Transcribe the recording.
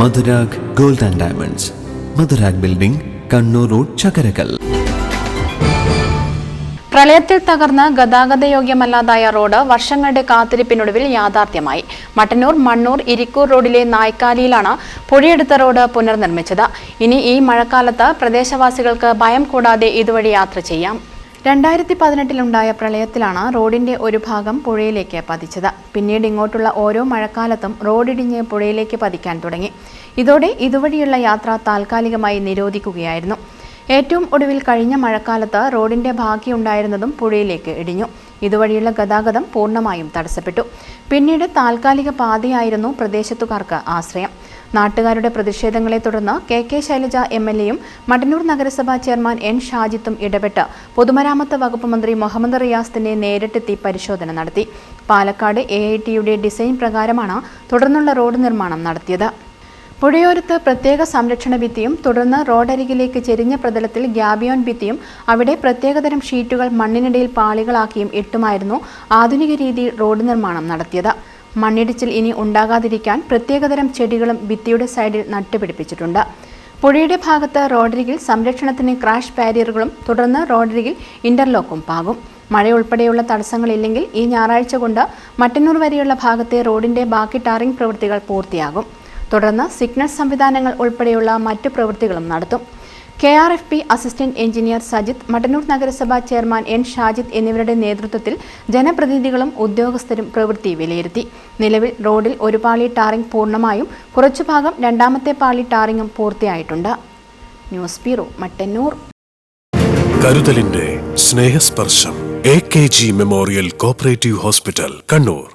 Madhurag gold and diamonds. Madhurag building Kannur road Chakkarakkal. പ്രളയത്തിൽ തകർന്ന് ഗതാഗതയോഗ്യമല്ലാതായ road വർഷങ്ങളുടെ കാത്തിരിപ്പിനൊടുവിൽ യാഥാർത്ഥ്യമായി. മട്ടന്നൂർ മണ്ണൂർ ഇരിക്കൂർ റോഡിലെ നായ്ക്കാലിയിലാണ് പുഴയെടുത്ത റോഡ് പുനർനിർമ്മിച്ചത്. ഇനി ഈ മഴക്കാലത്ത് പ്രദേശവാസികൾക്ക് ഭയം കൂടാതെ ഇതുവഴി യാത്ര ചെയ്യാം. രണ്ടായിരത്തി പതിനെട്ടിലുണ്ടായ പ്രളയത്തിലാണ് റോഡിന്റെ ഒരു ഭാഗം പുഴയിലേക്ക് പതിച്ചത്. പിന്നീട് ഇങ്ങോട്ടുള്ള ഓരോ മഴക്കാലത്തും റോഡിടിഞ്ഞ് പുഴയിലേക്ക് പതിക്കാൻ തുടങ്ങി. ഇതോടെ ഇതുവഴിയുള്ള യാത്ര താൽക്കാലികമായി നിരോധിക്കുകയായിരുന്നു. ഏറ്റവും ഒടുവിൽ കഴിഞ്ഞ മഴക്കാലത്ത് റോഡിന്റെ ബാക്കിയുണ്ടായിരുന്നതും പുഴയിലേക്ക് ഇടിഞ്ഞു. ഇതുവഴിയുള്ള ഗതാഗതം പൂർണമായും തടസ്സപ്പെട്ടു. പിന്നീട് താൽക്കാലിക പാതയായിരുന്നു പ്രദേശത്തുകാർക്ക് ആശ്രയം. നാട്ടുകാരുടെ പ്രതിഷേധങ്ങളെ തുടർന്ന് K K Shailaja M L എയും മട്ടന്നൂർ നഗരസഭാ ചെയർമാൻ എൻ ഷാജിത്തും ഇടപെട്ട് പൊതുമരാമത്ത് വകുപ്പ് മന്ത്രി മുഹമ്മദ് റിയാസിനെ നേരിട്ടെത്തി പരിശോധന നടത്തി. പാലക്കാട് എ ഐ ടിയുടെ ഡിസൈൻ പ്രകാരമാണ് തുടർന്നുള്ള റോഡ് നിർമ്മാണം നടത്തിയത്. പുഴയോരത്ത് പ്രത്യേക സംരക്ഷണ ഭിത്തിയും തുടർന്ന് റോഡരികിലേക്ക് ചെരിഞ്ഞ പ്രതലത്തിൽ ഗ്യാബിയോൻ ഭിത്തിയും അവിടെ പ്രത്യേകതരം ഷീറ്റുകൾ മണ്ണിനിടയിൽ പാളികളാക്കിയും ഇട്ടുമായിരുന്നു ആധുനിക രീതിയിൽ റോഡ് നിർമ്മാണം നടത്തിയത്. മണ്ണിടിച്ചിൽ ഇനി ഉണ്ടാകാതിരിക്കാൻ പ്രത്യേകതരം ചെടികളും ഭിത്തിയുടെ സൈഡിൽ നട്ടുപിടിപ്പിച്ചിട്ടുണ്ട്. പുഴയുടെ ഭാഗത്ത് റോഡരികിൽ സംരക്ഷണത്തിന് ക്രാഷ് ബാരിയറുകളും തുടർന്ന് റോഡരികിൽ ഇന്റർലോക്കും പാകും. മഴ ഉൾപ്പെടെയുള്ള തടസ്സങ്ങളില്ലെങ്കിൽ ഈ ഞായറാഴ്ച കൊണ്ട് മട്ടന്നൂർ വരെയുള്ള ഭാഗത്തെ റോഡിന്റെ ബാക്കി ടാറിംഗ് പ്രവൃത്തികൾ പൂർത്തിയാകും. തുടർന്ന് സിഗ്നൽ സംവിധാനങ്ങൾ ഉൾപ്പെടെയുള്ള മറ്റു പ്രവൃത്തികളും നടത്തും. K R F P assistant engineer Sajith Mattannur നഗരസഭാ ചെയർമാൻ എൻ ഷാജിത് എന്നിവരുടെ നേതൃത്വത്തിൽ ജനപ്രതിനിധികളും ഉദ്യോഗസ്ഥരും പ്രവൃത്തി വിലയിരുത്തി. നിലവിൽ റോഡിൽ ഒരു പാളി ടാറിംഗ് പൂർണമായും കുറച്ചു ഭാഗം രണ്ടാമത്തെ പാളി ടാറിംഗും പൂർത്തിയായിട്ടുണ്ട്. News bureau Mattannur. കരുതലിന്റെ Snehasparsham A K G memorial cooperative hospital Kannur.